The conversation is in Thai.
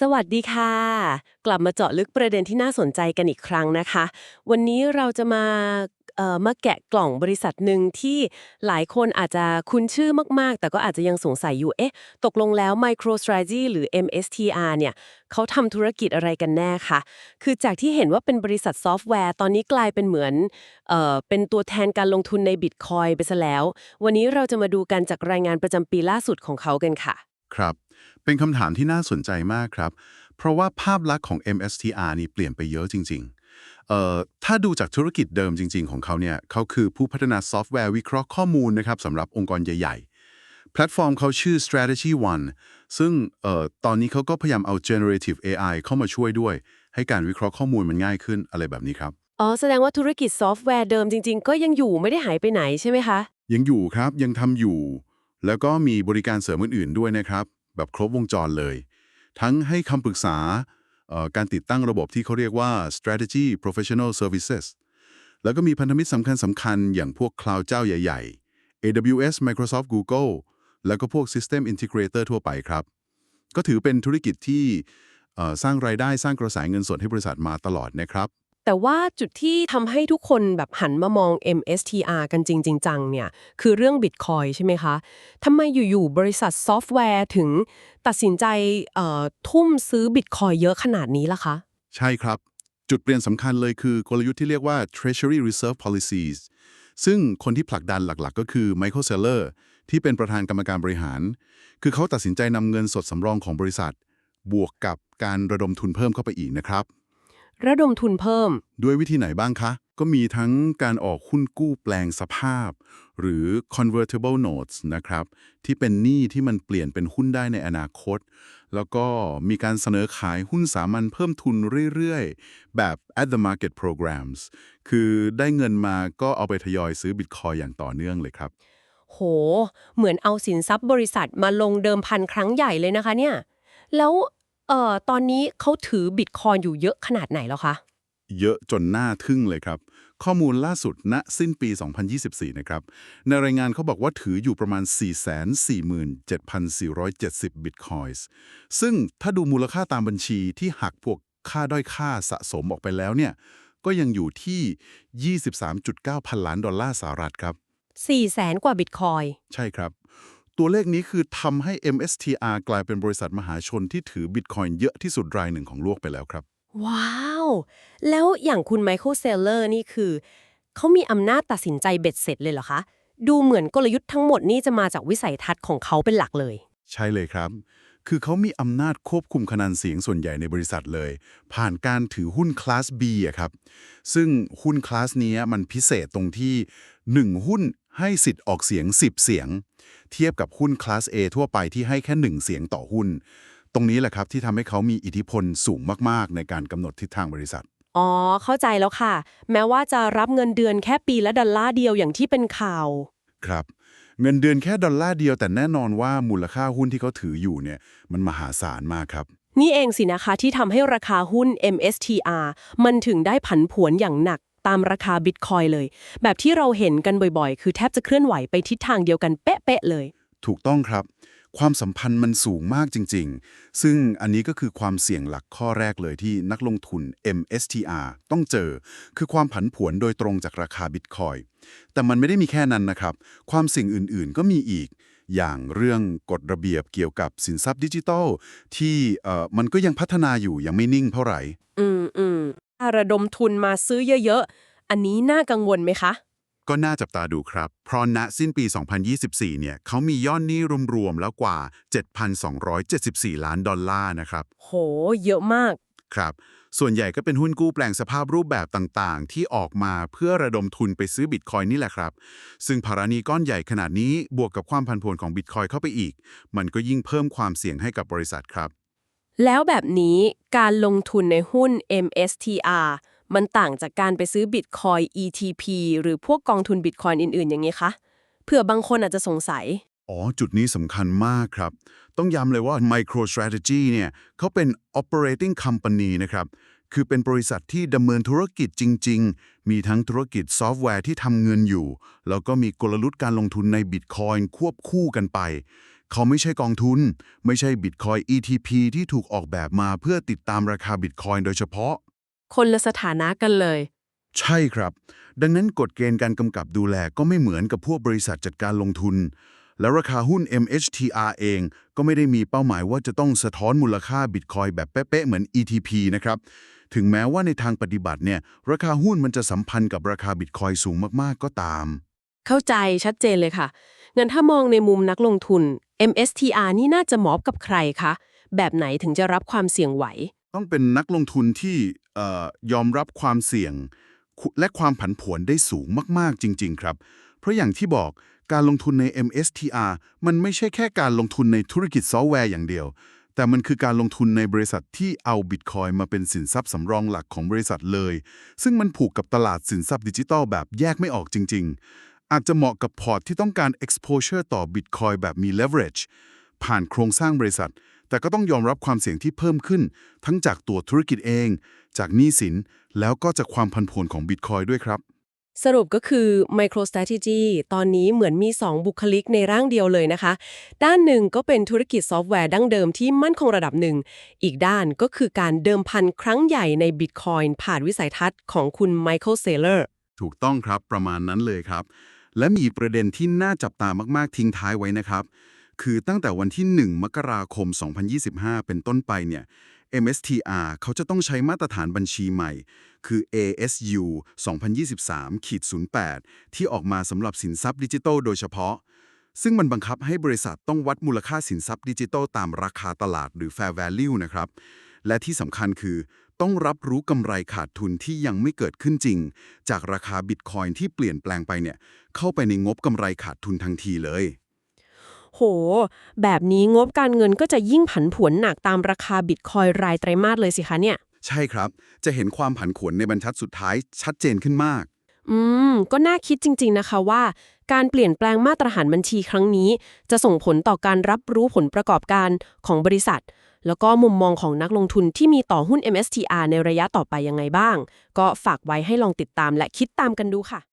สวัสดีค่ะ กลับมาเจาะลึกประเด็นที่น่าสนใจกันอีกครั้งนะคะ วันนี้เราจะมาเอ่อมาแกะกล่องบริษัทหนึ่งที่หลายคนอาจจะคุ้นชื่อมาก ๆ แต่ก็อาจจะยังสงสัยอยู่ เอ๊ะ ตกลงแล้ว MicroStrategy หรือ MSTR เนี่ยเขาทำธุรกิจอะไรกันแน่คะคือจากที่เห็นว่าเป็นบริษัทซอฟต์แวร์ ตอนนี้กลายเป็นเหมือนเอ่อเป็นตัวแทนการลงทุนในบิตคอยไปซะแล้ว วันนี้เราจะมาดูกันจากรายงานประจำปีล่าสุดของเขากันค่ะ ครับ เป็นคำถามที่น่าสนใจมากครับ เพราะว่าภาพลักษณ์ของ MSTR นี่เปลี่ยนไปเยอะจริง ๆ เอ่อ ถ้าดูจากธุรกิจเดิมจริง ๆ ของเขาเนี่ยเขาคือผู้พัฒนาซอฟต์แวร์วิเคราะห์ข้อมูลนะครับสำหรับองค์กรใหญ่ ๆ แพลตฟอร์มเขาชื่อ Strategy One ซึ่งเอ่อตอนนี้เขาก็พยายามเอา generative AI เข้ามาช่วยด้วย ให้การวิเคราะห์ข้อมูลมันง่ายขึ้นอะไรแบบนี้ครับ อ๋อ แสดงว่าธุรกิจซอฟต์แวร์เดิมจริง ๆ ก็ยังอยู่ไม่ได้หายไปไหนใช่ไหมคะ ยังอยู่ครับยังทำอยู่ แล้วก็มีบริการเสริมอื่นๆด้วยนะครับ แบบครบวงจรเลย ทั้งให้คำปรึกษาการติดตั้งระบบที่เขาเรียกว่า strategy professional services แล้วก็มีพันธมิตรสำคัญสำคัญๆอย่างพวก cloud เจ้าใหญ่ ๆ AWS Microsoft Google แล้วก็พวก system integrator ทั่วไปครับ ก็ถือเป็นธุรกิจที่สร้างรายได้สร้างกระแสเงินสดให้บริษัทมาตลอดนะครับ แต่ว่าจุดที่ทำให้ทุกคนแบบหันมามอง MSTR กันจริงๆจังเนี่ย คือเรื่อง Bitcoin ใช่ไหมคะทำไมอยู่ๆบริษัทซอฟต์แวร์ถึงตัดสินใจทุ่มซื้อ Bitcoin เยอะขนาดนี้ล่ะคะ ใช่ครับ จุดเปลี่ยนสำคัญเลยคือกลยุทธ์ที่เรียกว่า Treasury Reserve Policies ซึ่งคนที่ผลักดันหลักๆ ก็คือ Michael Saylor ที่เป็นประธานกรรมการบริหาร คือเขาตัดสินใจนำเงินสดสำรองของบริษัท บวกกับการระดมทุนเพิ่มเข้าไปอีกนะครับ ระดมทุนเพิ่ม ด้วยวิธีไหนบ้างคะ ก็มีทั้งการออกหุ้นกู้แปลงสภาพ หรือ convertible notes นะครับ ที่เป็นหนี้ที่มันเปลี่ยนเป็นหุ้นได้ในอนาคต แล้วก็มีการเสนอขายหุ้นสามัญเพิ่มทุนเรื่อยๆ แบบ at the market programs คือได้เงินมาก็เอาไปทยอยซื้อบิตคอยอย่างต่อเนื่องเลยครับ โห เหมือนเอาสินทรัพย์บริษัทมาลงเดิมพันครั้งใหญ่เลยนะคะเนี่ย แล้ว เอ่อตอนนี้เขาถือ Bitcoin อยู่เยอะขนาดไหนแล้วคะ เยอะจนน่าทึ่งเลยครับ ข้อมูลล่าสุดณสิ้นปี 2024 นะครับ ในรายงานเขาบอกว่าถืออยู่ประมาณ 447,470 บิตคอยส์ซึ่งถ้าดูมูลค่าตามบัญชีที่หักพวกค่าด้อยค่าสะสมออกไปแล้วเนี่ย ก็ยังอยู่ที่ 23.9 พันล้านดอลลาร์สหรัฐครับ 4 แสนกว่า Bitcoin ใช่ครับ ตัวเลขนี้คือทำให้ MSTR กลายเป็นบริษัทมหาชนที่ถือบิตคอยน์เยอะที่สุดรายหนึ่งของโลกไปแล้วครับ ว้าว แล้วอย่างคุณไมเคิลเซลเลอร์นี่คือ เขามีอำนาจตัดสินใจเบ็ดเสร็จเลยเหรอคะ ดูเหมือนกลยุทธ์ทั้งหมดนี่จะมาจากวิสัยทัศน์ของเขาเป็นหลักเลย ใช่เลยครับ คือเขามีอำนาจควบคุมคะแนนเสียงส่วนใหญ่ในบริษัทเลย ผ่านการถือหุ้นคลาส B อะครับ ซึ่งหุ้นคลาสนี้มันพิเศษตรงที่ 1 หุ้นให้สิทธิ์ออกเสียง 10 เสียง เทียบกับหุ้นคลาส A ทั่วไปที่ให้แค่ 1 เสียงต่อหุ้น ตรงนี้แหละครับที่ทำให้เขามีอิทธิพลสูงมากๆ ในการกำหนดทิศทางบริษัท อ๋อ เข้าใจแล้วค่ะ แม้ว่าจะรับเงินเดือนแค่ปีละดอลลาร์เดียวอย่างที่เป็นข่าว ครับ เงินเดือนแค่ดอลลาร์เดียวแต่แน่นอนว่ามูลค่าหุ้นที่เขาถืออยู่เนี่ยมันมหาศาลมากครับ นี่เองสินะคะที่ทำให้ราคาหุ้น MSTR มันถึงได้ผันผวนอย่างหนัก ตามราคาบิตคอยเลย แบบที่เราเห็นกันบ่อยๆ คือแทบจะเคลื่อนไหวไปทิศทางเดียวกันเป๊ะๆเลย ถูกต้องครับ ความสัมพันธ์มันสูงมากจริง ๆ ซึ่งอันนี้ก็คือความเสี่ยงหลักข้อแรกเลยที่นักลงทุน MSTR ต้องเจอ คือความผันผวนโดยตรงจากราคาบิตคอยน์แต่มันไม่ได้มีแค่นั้นนะครับ ความเสี่ยงอื่นๆ ก็มีอีกอย่างเรื่องกฎระเบียบเกี่ยวกับสินทรัพย์ดิจิทัล ที่เอ่อมันก็ยังพัฒนาอยู่ยังไม่นิ่งเท่าไหร่ อืมอืมถ้า ระดมทุนมาซื้อเยอะๆ อันนี้น่ากังวลไหมคะ ก็น่าจับตาดูครับ เพราะณสิ้นปี 2024 เนี่ยเขามียอดหนี้รวมๆแล้วกว่า 7,274 ล้านดอลลาร์นะครับ โห เยอะมาก ครับ ส่วนใหญ่ก็เป็นหุ้นกู้แปลงสภาพรูปแบบต่างๆ ที่ออกมาเพื่อระดมทุนไปซื้อบิตคอยน์นี่แหละครับ ซึ่งภาระหนี้ก้อนใหญ่ขนาดนี้บวกกับความผันผวนของบิตคอยน์เข้าไปอีก มันก็ยิ่งเพิ่มความเสี่ยงให้กับบริษัทครับ แล้วแบบนี้การลงทุนในหุ้น MSTR มันต่างจากการไปซื้อบิตคอย ETP หรือพวกกองทุนบิตคอยอื่น ๆ อย่างนี้คะเผื่อบางคนอาจจะสงสัย อ๋อ จุดนี้สำคัญมากครับ ต้องย้ำเลยว่า MicroStrategy เนี่ยเขาเป็น operating company นะครับ คือเป็นบริษัทที่ดำเนินธุรกิจจริง ๆ มีทั้งธุรกิจซอฟต์แวร์ที่ทำเงินอยู่ แล้วก็มีกลยุทธ์การลงทุนใน Bitcoin ควบคู่กันไป เขาไม่ใช่กองทุน ไม่ใช่ Bitcoin ETP ที่ถูกออกแบบมาเพื่อติดตามราคา Bitcoin โดยเฉพาะ คนละสถานะกันเลย ใช่ครับ ดังนั้นกฎเกณฑ์การกำกับดูแลก็ไม่เหมือนกับพวกบริษัทจัดการลงทุน แล้วราคาหุ้น MHTR เองก็ไม่ได้มีเป้าหมายว่าจะต้องสะท้อนมูลค่า Bitcoin แบบเป๊ะๆเหมือน ETP นะครับถึงแม้ว่าในทางปฏิบัติเนี่ยราคาหุ้นมันจะสัมพันธ์กับราคา Bitcoin สูงมากๆก็ตาม เข้าใจชัดเจนเลยค่ะ งั้นถ้ามองในมุมนักลงทุน MSTR นี่น่าจะเหมาะกับใครคะ แบบไหนถึงจะรับความเสี่ยงไหว ต้องเป็นนักลงทุนที่อยอมรับความเสี่ยง และความผันผวนได้สูงมาก ๆ จริง ๆ ครับ เพราะอย่างที่บอกการลงทุนใน MSTR มันไม่ใช่แค่การลงทุนในธุรกิจซอฟต์แวร์อย่างเดียว แต่มันคือการลงทุนในบริษัทที่เอาบิตคอยมาเป็นสินทรัพย์สำรองหลักของบริษัทเลย ซึ่งมันผูกกับตลาดสินทรัพย์ดิจิทัลแบบแยกไม่ออกจริง ๆ อาจจะเหมาะกับพอร์ตที่ต้องการ exposure ต่อ Bitcoin แบบมี leverage ผ่านโครงสร้างบริษัท แต่ก็ต้องยอมรับความเสี่ยงที่เพิ่มขึ้น ทั้งจากตัวธุรกิจเอง จากหนี้สิน แล้วก็จากความพันผวนของ Bitcoin ด้วยครับ สรุปก็คือ MicroStrategy ตอนนี้เหมือนมี 2 บุคลิกในร่างเดียวเลยนะคะ ด้านหนึ่งก็เป็นธุรกิจซอฟต์แวร์ดั้งเดิมที่มั่นคงระดับหนึ่ง อีกด้านก็คือการเดิมพันครั้งใหญ่ใน Bitcoin ผ่านวิสัยทัศน์ของคุณ Michael Saylor ถูกต้องครับประมาณนั้นเลยครับ และมีประเด็นที่น่าจับตามากๆทิ้งท้ายไว้นะครับ คือตั้งแต่วันที่ 1 มกราคม 2025 เป็นต้นไปเนี่ย MSTR เขาจะต้องใช้มาตรฐานบัญชีใหม่ คือ ASU 2023ขีด08 ที่ออกมาสำหรับสินทรัพย์ดิจิทัลโดยเฉพาะ ซึ่งมันบังคับให้บริษัทต้องวัดมูลค่าสินทรัพย์ดิจิทัลตามราคาตลาดหรือ fair value นะครับ และที่สำคัญคือ ต้องรับรู้กำไรขาดทุนที่ยังไม่เกิดขึ้นจริง จากราคาบิตคอยน์ที่เปลี่ยนแปลงไปเนี่ย เข้าไปในงบกำไรขาดทุนทันทีเลย โห แบบนี้งบการเงินก็จะยิ่งผันผวนหนักตามราคาบิตคอยรายไตรมาสเลยสิคะเนี่ย ใช่ครับ จะเห็นความผันผวนในบรรทัดสุดท้ายชัดเจนขึ้นมาก อืม ก็น่าคิดจริง ๆ นะคะว่า การเปลี่ยนแปลงมาตรฐานบัญชีครั้งนี้ จะส่งผลต่อการรับรู้ผลประกอบการของบริษัท แล้วก็มุมมองของนักลงทุนที่มีต่อหุ้น MSTR ในระยะต่อไปยังไงบ้าง ก็ฝากไว้ให้ลองติดตามและคิดตามกันดูค่ะ